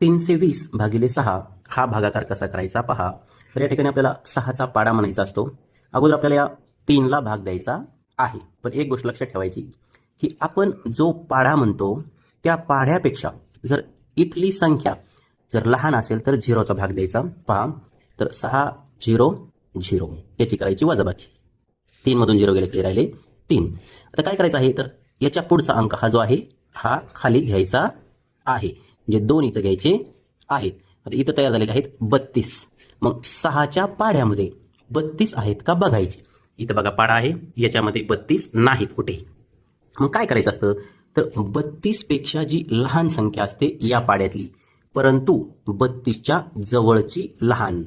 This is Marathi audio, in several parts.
तीनशे वीस भागिले सहा हा भागाकार कसा करायचा पहा. तर या ठिकाणी आपल्याला सहाचा पाडा म्हणायचा असतो. अगोदर आपल्याला या तीनला भाग द्यायचा आहे. पण एक गोष्ट लक्षात ठेवायची की आपण जो पाढा म्हणतो त्या पाढ्यापेक्षा जर इथली संख्या जर लहान असेल तर झिरोचा भाग द्यायचा. पहा. तर सहा झिरो झिरो. याची करायची वजाबाकी. तीनमधून झिरो गेले की राहिले तीन. आता काय करायचं आहे? तर याच्या पुढचा अंक हा जो आहे हा खाली घ्यायचा आहे. म्हणजे दोन इथं घ्यायचे आहेत. आता इथं तयार झालेले आहेत बत्तीस. मग सहाच्या पाढ्यामध्ये बत्तीस आहेत का बघायचे? इथं बघा पाडा आहे. याच्यामध्ये बत्तीस नाहीत कुठेही मग काय करायचं असतं? तर बत्तीसपेक्षा जी लहान संख्या असते या पाड्यातली परंतु बत्तीसच्या जवळची लहान.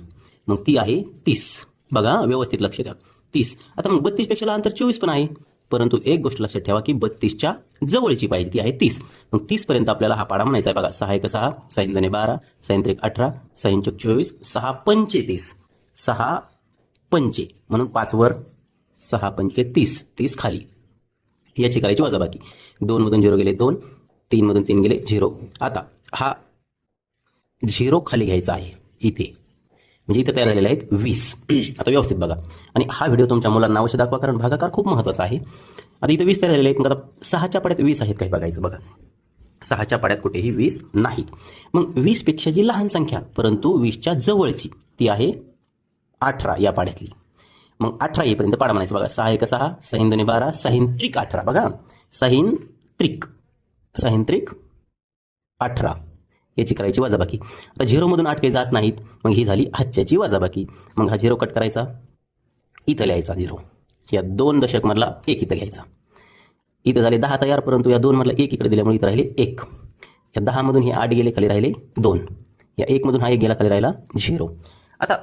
मग ती आहे तीस. बघा व्यवस्थित लक्ष द्या. तीस. आता मग बत्तीसपेक्षा लहान तर चोवीस पण आहे. परंतु एक गोष्ट लक्षात ठेवा की बत्तीसच्या जवळची पाहिजे ती आहे तीस. मग तीसपर्यंत आपल्याला हा पाडा म्हणायचा आहे. बघा सहा एक सहा सैन बारा सैन अठरा सैन चोवीस सहा पंचे तीस. सहा पंचे म्हणून पाचवर सहा पंचे तीस तीस खाली. याची करायची वजाबाकी. दोनमधून झिरो गेले दोन तीनमधून तीन गेले झिरो. आता हा झिरो खाली घ्यायचा आहे. इथे. म्हणजे इथं तयार झालेले आहेत वीस. आता व्यवस्थित बघा. आणि हा व्हिडिओ तुमच्या मुलांना अवश्य दाखवा कारण भागाकार खूप महत्त्वाचा आहे. आता इथं वीस तयार झालेले आहेत मग आता सहाच्या पाड्यात वीस आहेत काही बघायचं बघा. सहाच्या पाड्यात कुठेही वीस नाहीत. मग वीसपेक्षा जी लहान संख्या परंतु वीसच्या जवळची ती आहे अठरा या पाड्यातली. मग अठरा येईपर्यंत पाडा म्हणायचं बघा. सहा एक सहा सहीन बारा सहीन त्रिक अठरा बघा. सहीन त्रिक. सहीन त्रिक अठरा. याची करायची वजाबाकी. आता झिरोमधून आठ काही जात नाहीत मग ही झाली हातच्याची वजाबाकी. मग हा झिरो कट करायचा. इथं लिहायचा झिरो. या दोन दशकमधला एक इथं घ्यायचा इथं झाले दहा तयार परंतु या दोनमधला एक इकडे दिल्यामुळे इथं राहिले एक. या दहामधून हे आठ गेले खाली राहिले दोन. या एकमधून हा एक गेला खाली राहिला झिरो. आता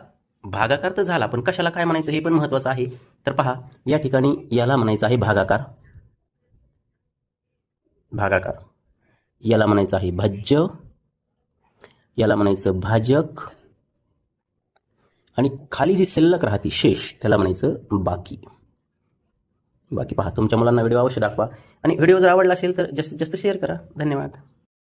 भागाकार तर झाला पण कशाला काय म्हणायचं हे पण महत्त्वाचं आहे. तर पहा या ठिकाणी याला म्हणायचं आहे भागाकार. भागाकार. याला म्हणायचं आहे भाज्य याला म्हणायचं भाजक. आणि खाली जी शिल्लक राहते शेष त्याला म्हणायचं बाकी. बाकी पहा तुमच्या मुलांना व्हिडिओ अवश्य दाखवा. आणि व्हिडिओ जर आवडला असेल तर जास्तीत जास्त शेअर करा. धन्यवाद.